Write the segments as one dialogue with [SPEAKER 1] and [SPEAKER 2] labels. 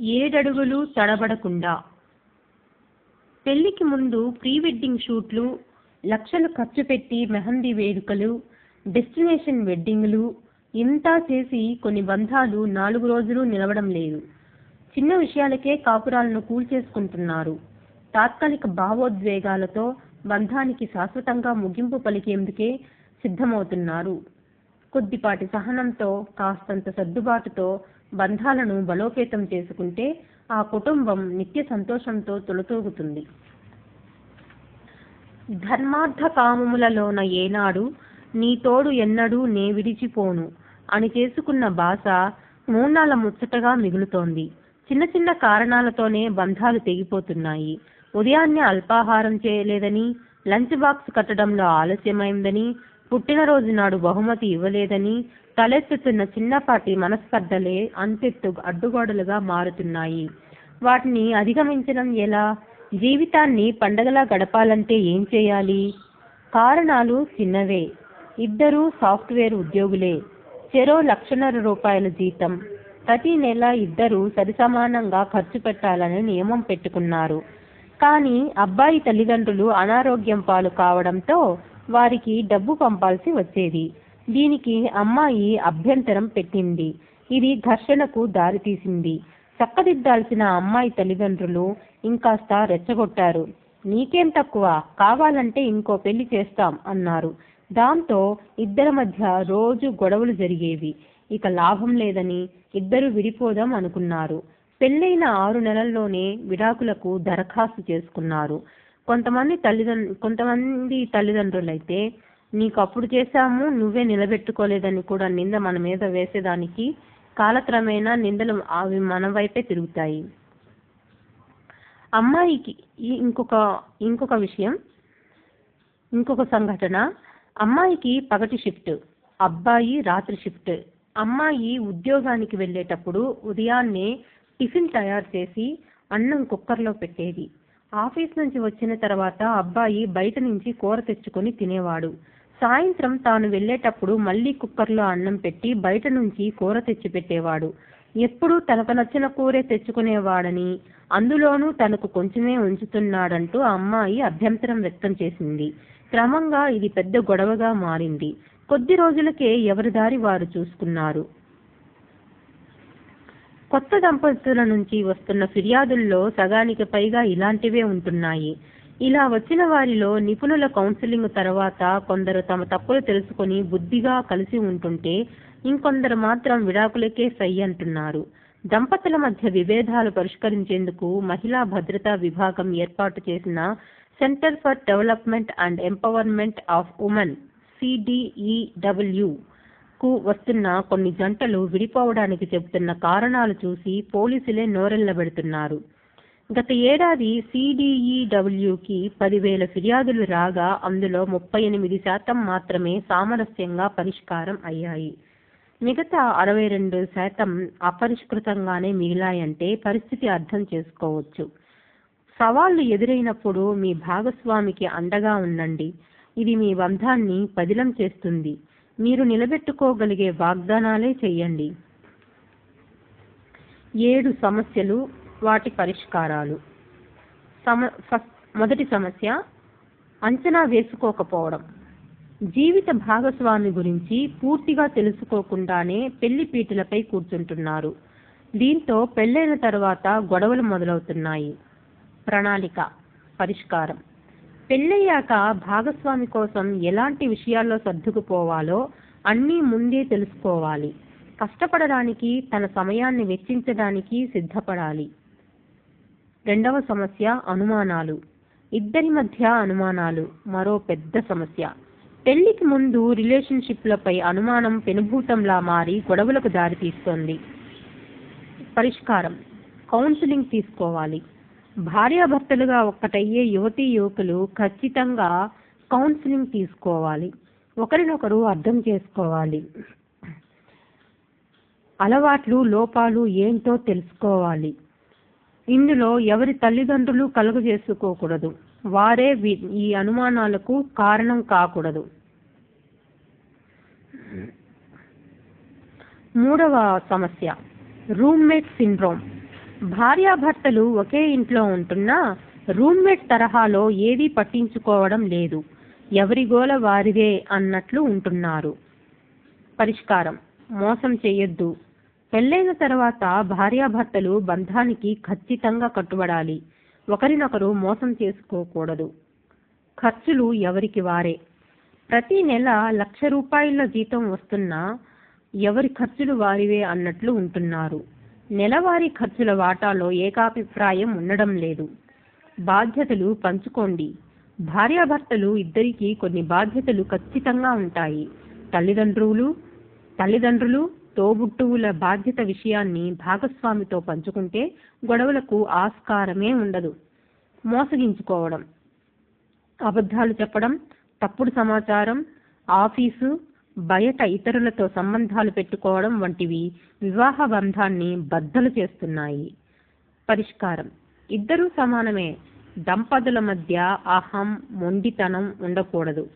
[SPEAKER 1] ఏడడుగులు తడబడకుండా. పెళ్ళికి ముందు ప్రీ వెడ్డింగ్ షూట్లు లక్షలు ఖర్చు పెట్టి మెహందీ వేడుకలు డెస్టినేషన్ వెడ్డింగ్లు ఇంతా చేసి కొన్ని బంధాలు నాలుగు రోజులు నిలవడం లేదు. చిన్న విషయాలకే కాపురాలను కూల్చేసుకుంటున్నారు తాత్కాలిక భావోద్వేగాలతో బంధానికి శాశ్వతంగా ముగింపు పలికేందుకే సిద్ధమవుతున్నారు. కొద్దిపాటి సహనంతో కాస్తంత సర్దుబాటుతో బంధాలను బలోపేతం చేసుకుంటే ఆ కుటుంబం నిత్య సంతోషంతో తొలతూగుతుంది. ధర్మార్థ కామములలోన ఏనాడు నీ తోడు ఎన్నడూ నే విడిచిపోను అని చేసుకున్న భాష మూనాల ముచ్చటగా మిగులుతోంది. చిన్న చిన్న కారణాలతోనే బంధాలు తెగిపోతున్నాయి. ఉదయాన్నే అల్పాహారం చేయలేదని లంచ్ బాక్స్ కట్టడంలో ఆలస్యమైందని పుట్టినరోజు నాడు బహుమతి ఇవ్వలేదని తలెత్తుతున్న చిన్నపాటి మనస్పర్ధలే అంతెత్తు అడ్డుగోడలుగా మారుతున్నాయి. వాటిని అధిగమించడం ఎలా? జీవితాన్ని పండగలా గడపాలంటే ఏం చేయాలి? కారణాలు చిన్నవే. ఇద్దరూ సాఫ్ట్వేర్ ఉద్యోగులే. చెరో లక్షన్నర రూపాయల జీతం. ప్రతి నెల ఇద్దరూ సరిసమానంగా ఖర్చు పెట్టాలని నియమం పెట్టుకున్నారు. కానీ అబ్బాయి తల్లిదండ్రులు అనారోగ్యం పాలు కావడంతో వారికి డబ్బు పంపాల్సి వచ్చేది. దీనికి అమ్మాయి అభ్యంతరం పెట్టింది. ఇది ఘర్షణకు దారితీసింది. చక్కదిద్దాల్సిన అమ్మాయి తల్లిదండ్రులు ఇంకాస్త రెచ్చగొట్టారు. నీకేం తక్కువ? కావాలంటే ఇంకో పెళ్ళి చేస్తాం అన్నారు. దాంతో ఇద్దరి మధ్య రోజు గొడవలు జరిగేవి. ఇక లాభం లేదని ఇద్దరు విడిపోదాం అనుకున్నారు. పెళ్ళైన ఆరు నెలల్లోనే విడాకులకు దరఖాస్తు చేసుకున్నారు. కొంతమంది తల్లిదండ్రు కొంతమంది తల్లిదండ్రులైతే నీకు అప్పుడు చేశాము నువ్వే నిలబెట్టుకోలేదని కూడా నింద మన మీద వేసేదానికి కాలక్రమేణా నిందలు అవి మన వైపే తిరుగుతాయి. అమ్మాయికి ఇంకొక ఇంకొక విషయం ఇంకొక సంఘటన. అమ్మాయికి పగటి షిఫ్ట్ అబ్బాయి రాత్రి షిఫ్ట్. అమ్మాయి ఉద్యోగానికి వెళ్ళేటప్పుడు ఉదయాన్నే టిఫిన్ తయారు చేసి అన్నం కుక్కర్లో పెట్టేది. ఆఫీస్ నుంచి వచ్చిన తర్వాత అబ్బాయి బయట నుంచి కూర తెచ్చుకొని తినేవాడు. సాయంత్రం తాను వెళ్ళేటప్పుడు మళ్ళీ కుక్కర్లో అన్నం పెట్టి బయట నుంచి కూర తెచ్చి పెట్టేవాడు. ఎప్పుడూ తనకు నచ్చిన కూరే తెచ్చుకునేవాడని అందులోనూ తనకు కొంచెమే ఉంచుతున్నాడంటూ ఆ అమ్మాయి అభ్యంతరం వ్యక్తం చేసింది. క్రమంగా ఇది పెద్ద గొడవగా మారింది. కొద్ది రోజులకే ఎవరి దారి వారు చూసుకున్నారు. కొత్త దంపతుల నుంచి వస్తున్న ఫిర్యాదుల్లో సగానికి పైగా ఇలాంటివే ఉంటున్నాయి. ఇలా వచ్చిన వారిలో నిపుణుల కౌన్సిలింగ్ తర్వాత కొందరు తమ తప్పులు తెలుసుకొని బుద్ధిగా కలిసి ఉంటుంటే ఇంకొందరు మాత్రం విడాకులకే సై అంటున్నారు. దంపతుల మధ్య విభేదాలు పరిష్కరించేందుకు మహిళా భద్రతా విభాగం ఏర్పాటు చేసిన centre for development and empowerment of women CDEW కు వస్తున్న కొన్ని జంటలు విడిపోవడానికి చెబుతున్న కారణాలు చూసి పోలీసులే నోరెళ్ళబెడుతున్నారు గత ఏడాది సిడిఈడబ్ల్యూకి పదివేల ఫిర్యాదులు రాగా అందులో ముప్పై ఎనిమిది శాతం మాత్రమే సామరస్యంగా పరిష్కారం అయ్యాయి. మిగతా అరవై రెండు శాతం అపరిష్కృతంగానే మిగిలాయంటే పరిస్థితి అర్థం చేసుకోవచ్చు. సవాళ్ళు ఎదురైనప్పుడు మీ భాగస్వామికి అండగా ఉండండి. ఇది మీ బంధాన్ని పదిలం చేస్తుంది. మీరు నిలబెట్టుకోగలిగే వాగ్దానాలే చెయ్యండి ఏడు సమస్యలు వాటి పరిష్కారాలు. సమ ఫస్ట్ మొదటి సమస్య అంచనా వేసుకోకపోవడం. జీవిత భాగస్వామి గురించి పూర్తిగా తెలుసుకోకుండానే పెళ్ళి పీటలపై కూర్చుంటున్నారు. దీంతో పెళ్ళైన తర్వాత గొడవలు మొదలవుతున్నాయి. ప్రణాళిక పరిష్కారం. పెళ్ళయ్యాక భాగస్వామి కోసం ఎలాంటి విషయాల్లో సర్దుకుపోవాలో అన్నీ ముందే తెలుసుకోవాలి. కష్టపడడానికి తన సమయాన్ని వెచ్చించడానికి సిద్ధపడాలి. రెండవ సమస్య అనుమానాలు. ఇద్దరి మధ్య అనుమానాలు. మరో పెద్ద సమస్య. పెళ్ళికి ముందు రిలేషన్షిప్లపై అనుమానం పెనుభూతంలా మారి గొడవలకు దారితీస్తోంది. పరిష్కారం. కౌన్సిలింగ్ తీసుకోవాలి. భార్యాభర్తలుగా ఒక్కటయ్యే యువతీ యువకులు ఖచ్చితంగా కౌన్సిలింగ్ తీసుకోవాలి. ఒకరినొకరు అర్థం చేసుకోవాలి. అలవాట్లు లోపాలు ఏంటో తెలుసుకోవాలి. ఇందులో ఎవరి తల్లిదండ్రులు కలుగు చేసుకోకూడదు. వారే వీ- ఈ అనుమానాలకు కారణం కాకూడదు. మూడవ సమస్య. Roommate syndrome. భార్యాభర్తలు ఒకే ఇంట్లో ఉంటున్నా రూమ్మేట్ తరహాలో ఏదీ పట్టించుకోవడం లేదు. ఎవరి గోల వారిదే అన్నట్లు ఉంటున్నారు. పరిష్కారం మోసం చేయొద్దు పెళ్ళైన తర్వాత భార్యాభర్తలు బంధానికి ఖచ్చితంగా కట్టుబడాలి. ఒకరినొకరు మోసం చేసుకోకూడదు. ఖర్చులు ఎవరికి వారే? ప్రతి నెల లక్ష రూపాయల జీతం వస్తున్నా ఎవరి ఖర్చులు వారివే అన్నట్లు ఉంటున్నారు. నెలవారీ ఖర్చుల వాటాలో ఏకాభిప్రాయం ఉండడం లేదు. బాధ్యతలు పంచుకోండి. భార్యాభర్తలు ఇద్దరికీ కొన్ని బాధ్యతలు ఖచ్చితంగా ఉంటాయి. తల్లిదండ్రులు తల్లిదండ్రులు తోబుట్టువుల బాధ్యత విషయాన్ని భాగస్వామితో పంచుకుంటే గొడవలకు ఆస్కారమే ఉండదు. మోసగించుకోవడం అబద్ధాలు చెప్పడం తప్పుడు సమాచారం ఆఫీసు బయట ఇతరులతో సంబంధాలు పెట్టుకోవడం వంటివి వివాహ బంధాన్ని బద్దలు చేస్తున్నాయి. పరిష్కారం. ఇద్దరూ సమానమే. దంపతుల మధ్య అహం మొండితనం ఉండకూడదు.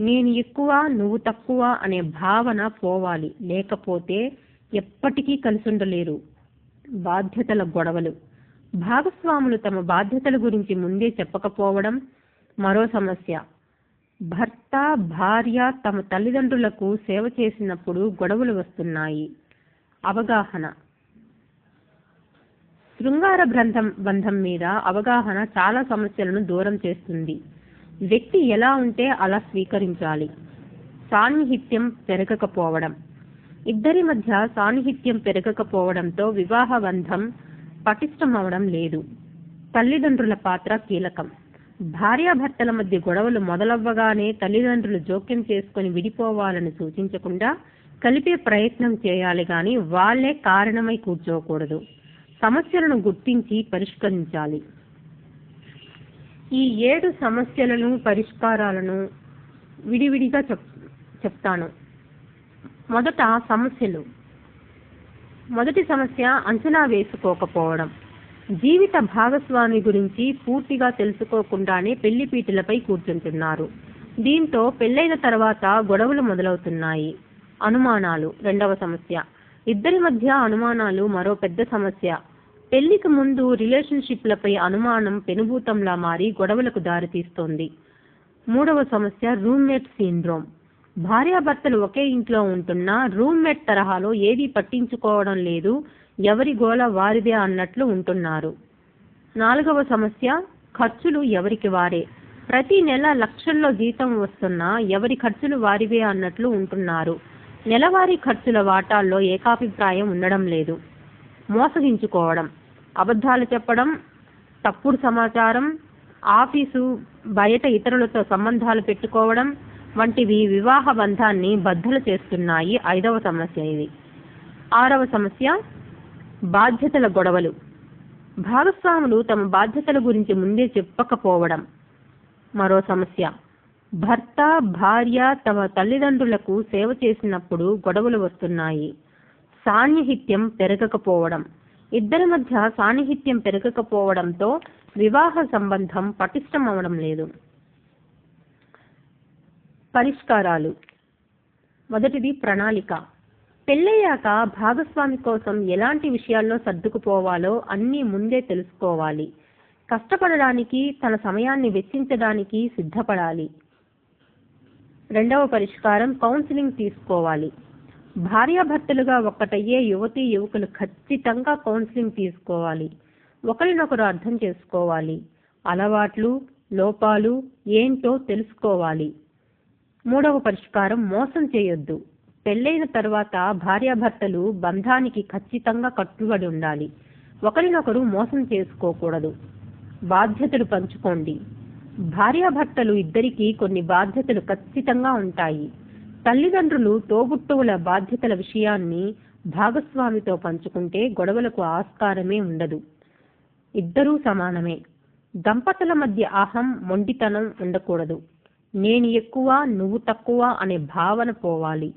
[SPEAKER 1] నేను ఎక్కువ నువ్వు తక్కువ అనే భావన పోవాలి. లేకపోతే ఎప్పటికీ కలిసి ఉండలేరు బాధ్యతల గొడవలు. భాగస్వాములు తమ బాధ్యతల గురించి ముందే చెప్పకపోవడం మరో సమస్య. భర్త భార్య తమ తల్లిదండ్రులకు సేవ చేసినప్పుడు గొడవలు వస్తున్నాయి. అవగాహన. శృంగార బంధం బంధం మీద అవగాహన చాలా సమస్యలను దూరం చేస్తుంది. వ్యక్తి ఎలా ఉంటే అలా స్వీకరించాలి. సాన్నిహిత్యం పెరగకపోవడం. ఇద్దరి మధ్య సాన్నిహిత్యం పెరగకపోవడంతో వివాహ బంధం పటిష్టమవడం లేదు. తల్లిదండ్రుల పాత్ర కీలకం. భార్యాభర్తల మధ్య గొడవలు మొదలవ్వగానే తల్లిదండ్రులు జోక్యం చేసుకుని విడిపోవాలని సూచించకుండా కలిపే ప్రయత్నం చేయాలి గాని వాళ్ళే కారణమై కూర్చోకూడదు. సమస్యలను గుర్తించి పరిష్కరించాలి. ఈ ఏడు సమస్యలను పరిష్కారాలను విడివిడిగా చెప్ చెప్తాను. మొదట సమస్యలు. మొదటి సమస్య అంచనా వేసుకోకపోవడం. జీవిత భాగస్వామి గురించి పూర్తిగా తెలుసుకోకుండానే పెళ్ళిపీటలపై కూర్చుంటున్నారు. దీంతో పెళ్ళైన తర్వాత గొడవలు మొదలవుతున్నాయి. అనుమానాలు. రెండవ సమస్య. ఇద్దరి మధ్య అనుమానాలు మరో పెద్ద సమస్య. పెళ్ళికి ముందు రిలేషన్షిప్లపై అనుమానం పెనుభూతంలా మారి గొడవలకు దారితీస్తోంది. మూడవ సమస్య రూమ్మేట్ సిండ్రోమ్. భార్యాభర్తలు ఒకే ఇంట్లో ఉంటున్నా రూమ్మేట్ తరహాలో ఏదీ పట్టించుకోవడం లేదు. ఎవరి గోల వారిదే అన్నట్లు ఉంటున్నారు. నాలుగవ సమస్య ఖర్చులు ఎవరికి వారే? ప్రతి నెల లక్షల్లో జీతం వస్తున్నా ఎవరి ఖర్చులు వారివే అన్నట్లు ఉంటున్నారు. నెలవారీ ఖర్చుల వాటాల్లో ఏకాభిప్రాయం ఉండడం లేదు. మోసగించుకోవడం అబద్ధాలు చెప్పడం తప్పుడు సమాచారం ఆఫీసు బయట ఇతరులతో సంబంధాలు పెట్టుకోవడం వంటివి వివాహ బంధాన్ని బద్దలు చేస్తున్నాయి. ఐదవ సమస్య ఇది. ఆరవ సమస్య బాధ్యతల గొడవలు. భాగస్వాములు తమ బాధ్యతల గురించి ముందే చెప్పకపోవడం. మరో సమస్య. భర్త భార్య తమ తల్లిదండ్రులకు సేవ చేసినప్పుడు గొడవలు వస్తున్నాయి. సాన్నిహిత్యం పెరగకపోవడం. ఇద్దరి మధ్య సాన్నిహిత్యం పెరగకపోవడంతో వివాహ సంబంధం పటిష్టం అవడం లేదు. పరిష్కారాలు. మొదటిది ప్రణాళిక. పెళ్ళయ్యాక భాగస్వామి కోసం ఎలాంటి విషయాల్లో సర్దుకుపోవాలో అన్నీ ముందే తెలుసుకోవాలి. కష్టపడడానికి తన సమయాన్ని వెచ్చించడానికి సిద్ధపడాలి. రెండవ పరిష్కారం కౌన్సిలింగ్ తీసుకోవాలి. భార్యాభర్తలుగా ఒక్కటయ్యే యువతి యువకులు ఖచ్చితంగా కౌన్సిలింగ్ తీసుకోవాలి. ఒకరినొకరు అర్థం చేసుకోవాలి. అలవాట్లు లోపాలు ఏంటో తెలుసుకోవాలి. మూడవ పరిష్కారం మోసం చేయొద్దు. పెళ్ళైన తర్వాత భార్యాభర్తలు బంధానికి ఖచ్చితంగా కట్టుబడి ఉండాలి. ఒకరినొకరు మోసం చేసుకోకూడదు. బాధ్యతలు పంచుకోండి. భార్యాభర్తలు ఇద్దరికీ కొన్ని బాధ్యతలు ఖచ్చితంగా ఉంటాయి. తల్లిదండ్రులు తోబుట్టువుల బాధ్యతల విషయాన్ని భాగస్వామితో పంచుకుంటే గొడవలకు ఆస్కారమే ఉండదు. ఇద్దరూ సమానమే. దంపతుల మధ్య అహం మొండితనం ఉండకూడదు. నేను ఎక్కువ నువ్వు తక్కువ అనే భావన పోవాలి.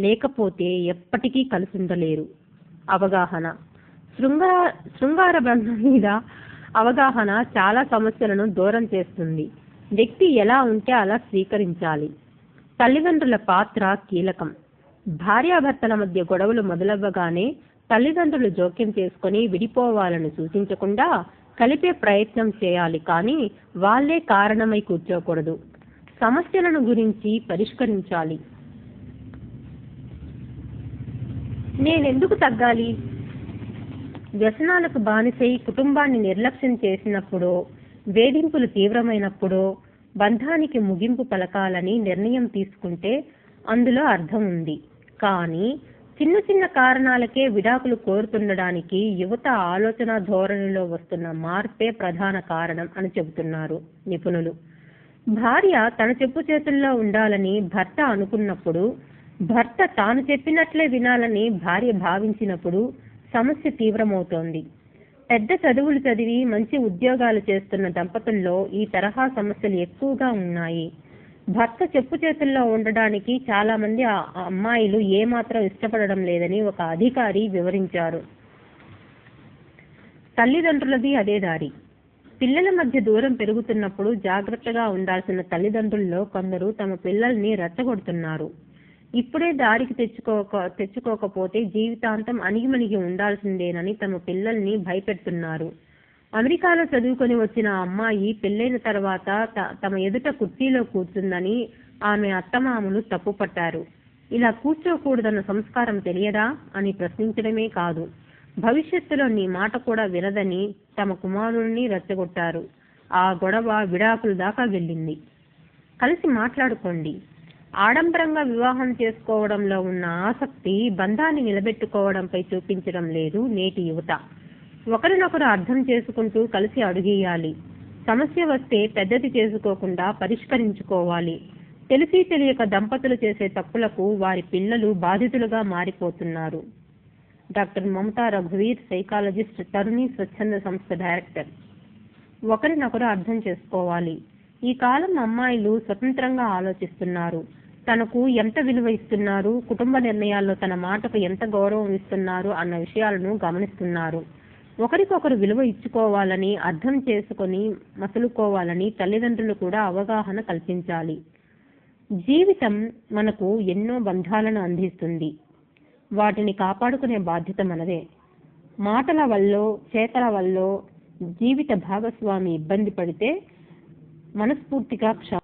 [SPEAKER 1] లేకపోతే ఎప్పటికీ కలిసి ఉండలేరు అవగాహన. శృంగార శృంగార బంధం మీద అవగాహన చాలా సమస్యలను దూరం చేస్తుంది. వ్యక్తి ఎలా ఉంటే అలా స్వీకరించాలి. తల్లిదండ్రుల పాత్ర కీలకం. భార్యాభర్తల మధ్య గొడవలు మొదలవ్వగానే తల్లిదండ్రులు జోక్యం చేసుకొని విడిపోవాలని సూచించకుండా కలిపే ప్రయత్నం చేయాలి కానీ వాళ్ళే కారణమై కూర్చోకూడదు. సమస్యలను గురించి పరిష్కరించాలి. నేనెందుకు తగ్గాలి? వ్యసనాలకు బానిసై కుటుంబాన్ని నిర్లక్ష్యం చేసినప్పుడో వేధింపులు తీవ్రమైనప్పుడో బంధానికి ముగింపు పలకాలని నిర్ణయం తీసుకుంటే అందులో అర్థం ఉంది. కానీ చిన్న చిన్న కారణాలకే విడాకులు కోరుతుండడానికి యువత ఆలోచన ధోరణిలో వస్తున్న మార్పే ప్రధాన కారణం అని చెబుతున్నారు నిపుణులు. భార్య తన చెప్పు చేతుల్లో ఉండాలని భర్త అనుకున్నప్పుడు భర్త తాను చెప్పినట్లే వినాలని భార్య భావించినప్పుడు సమస్య తీవ్రమవుతోంది. పెద్ద చదువులు చదివి మంచి ఉద్యోగాలు చేస్తున్న దంపతుల్లో ఈ తరహా సమస్యలు ఎక్కువగా ఉన్నాయి. భర్త చెప్పు చేతుల్లో ఉండడానికి చాలా మంది అమ్మాయిలు ఏమాత్రం ఇష్టపడడం లేదని ఒక అధికారి వివరించారు. తల్లిదండ్రులది అదే దారి. పిల్లల మధ్య దూరం పెరుగుతున్నప్పుడు జాగ్రత్తగా ఉండాల్సిన తల్లిదండ్రుల్లో కొందరు తమ పిల్లల్ని రెచ్చగొడుతున్నారు. ఇప్పుడే దారికి తెచ్చుకోక తెచ్చుకోకపోతే జీవితాంతం అణిగిమణిగి ఉండాల్సిందేనని తమ పిల్లల్ని భయపెడుతున్నారు. అమెరికాలో చదువుకొని వచ్చిన అమ్మాయి పెళ్ళైన తర్వాత త- తమ ఎదుట కుర్చీలో కూర్చుందని ఆమె అత్తమామలు తప్పుపట్టారు. ఇలా కూర్చోకూడదన్న సంస్కారం తెలియదా అని ప్రశ్నించడమే కాదు. భవిష్యత్తులో నీ మాట కూడా వినదని తమ కుమారుడిని రెచ్చగొట్టారు. ఆ గొడవ విడాకుల దాకా వెళ్ళింది. కలిసి మాట్లాడుకోండి. ఆడంబరంగా వివాహం చేసుకోవడంలో ఉన్న ఆసక్తి బంధాన్ని నిలబెట్టుకోవడంపై చూపించడం లేదు నేటి యువత. ఒకరినొకరు అర్థం చేసుకుంటూ కలిసి అడుగేయాలి. సమస్య వస్తే పెద్దది చేసుకోకుండా పరిష్కరించుకోవాలి. తెలిసి తెలియక దంపతులు చేసే తప్పులకు వారి పిల్లలు బాధితులుగా మారిపోతున్నారు. డాక్టర్ మమతా రఘువీర్ సైకాలజిస్ట్ తరుణి స్వచ్ఛంద సంస్థ డైరెక్టర్. ఒకరినొకరు అర్థం చేసుకోవాలి. ఈ కాలం అమ్మాయిలు స్వతంత్రంగా ఆలోచిస్తున్నారు. తనకు ఎంత విలువ ఇస్తున్నారు కుటుంబ నిర్ణయాల్లో తన మాటకు ఎంత గౌరవం ఇస్తున్నారు అన్న విషయాలను గమనిస్తున్నారు. ఒకరికొకరు విలువ ఇచ్చుకోవాలని అర్థం చేసుకొని మసులుకోవాలని తల్లిదండ్రులు కూడా అవగాహన కల్పించాలి. జీవితం మనకు ఎన్నో బంధాలను అందిస్తుంది. వాటిని కాపాడుకునే బాధ్యత మనదే. మాటల వల్ల చేతల వల్ల జీవిత భాగస్వామి ఇబ్బంది పడితే మనస్ఫూర్తిగా క్ష